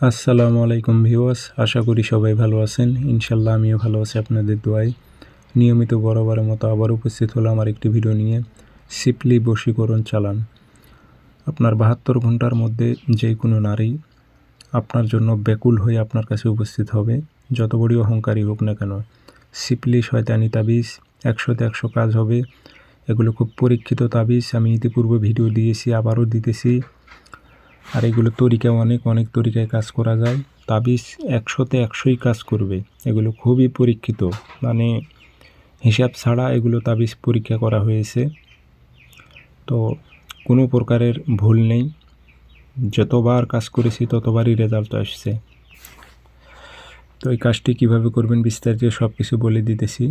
আসসালামু আলাইকুম ভিউয়ার্স, আশা করি সবাই ভালো আছেন। ইনশাল্লাহ আমিও ভালো আছি আপনাদের দোয়ায়। নিয়মিত বরাবরের মতো আবার উপস্থিত হলো আমার একটি ভিডিও নিয়ে। সিপলি বশীকরণ চালান। আপনার বাহাত্তর ঘণ্টার মধ্যে যে কোনো নারী আপনার জন্য ব্যাকুল হয়ে আপনার কাছে উপস্থিত হবে। যত বড়ই অহংকারী হোক না কেন। সিপলি শয়তানি তাবিজ একশোতে একশো কাজ হবে। এগুলো খুব পরীক্ষিত তাবিজ। আমি ইতিপূর্বে ভিডিও দিয়েছি, আবারও দিতেছি। আর এগুলো তরিকা অনেক অনেক তরিকায় কাজ করা যায়। তাবিজ একশোতে একশোই কাজ করবে। এগুলো খুবই পরীক্ষিত। মানে হিসাব ছাড়া এগুলো তাবিজ পরীক্ষা করা হয়েছে। তো কোনো প্রকারের ভুল নেই। যতবার কাজ করেছি ততবারই রেজাল্ট আসছে। তো এই কাজটি কীভাবে করবেন বিস্তারিত সব কিছু বলে দিতেছি।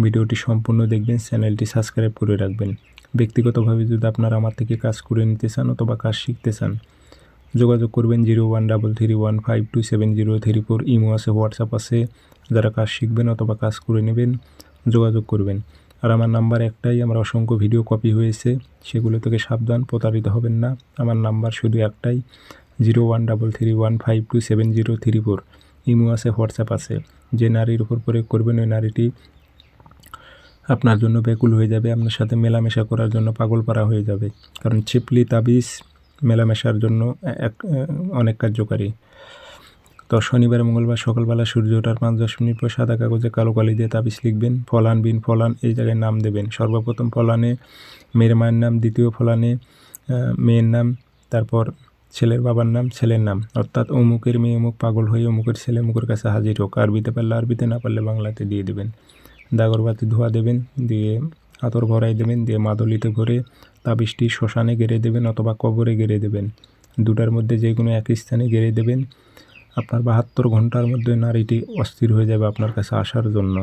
ভিডিওটি সম্পূর্ণ দেখবেন, চ্যানেলটি সাবস্ক্রাইব করে রাখবেন। ব্যক্তিগতভাবে যদি আপনারা আমার থেকে কাজ করে নিতে চান অথবা কাজ শিখতে চান যোগাযোগ করবেন zero one double three one five two seven zero three four. Imo আছে, হোয়াটসঅ্যাপ আছে। যারা কাজ শিখবেন অথবা কাজ করে নেবেন, যোগাযোগ করবেন। আর আমার নাম্বার একটাই, আমার অসংখ্য ভিডিও কপি হয়েছে, সেগুলো থেকে সাবধান, প্রতারিত হবেন না। আমার নাম্বার শুধু একটাই, zero one double three one five two seven zero three four. Imo আছে, হোয়াটসঅ্যাপ আছে। যে নারীর উপর প্রয়োগ করবেন, ওই নারীটি আপনার জন্য ব্যাকুল হয়ে যাবে। আপনার সাথে মেলামেশা করার জন্য পাগল পারা হয়ে যাবে। কারণ চিপলি তাবিজ মেলামেশার জন্য এক, অনেক কার্যকারী। তো শনিবার, মঙ্গলবার সকালবেলা সূর্য ওঠার পাঁচ দশ মিনিট পর সাদা কাগজে কালো কালি দিয়ে তাবিজ লিখবেন। ফলান বিন ফলান এই জায়গায় নাম দেবেন। সর্বপ্রথম ফলানে মেয়ের মায়ের নাম, দ্বিতীয় ফলানে মেয়ের নাম, তারপর ছেলের বাবার নাম, ছেলের নাম। অর্থাৎ অমুকের মেয়ে অমুক পাগল হয়ে অমুকের ছেলে অমুকের কাছে হাজির হোক। আরবিতে পারলে আরবিতে, না পারলে বাংলাতে দিয়ে দেবেন। দাগরবাতি ধোয়া দেবেন, দিয়ে আতর ভরাই দেবেন, দিয়ে মাদলিতে ভরে তাবিজটি শ্মশানে গেড়ে দেবেন অথবা কবরে গেড়ে দেবেন। দুটার মধ্যে যে কোনো এক স্থানে গেড়ে দেবেন। আপনার বাহাত্তর ঘণ্টার মধ্যে নারীটি অস্থির হয়ে যাবে আপনার কাছে আসার জন্য।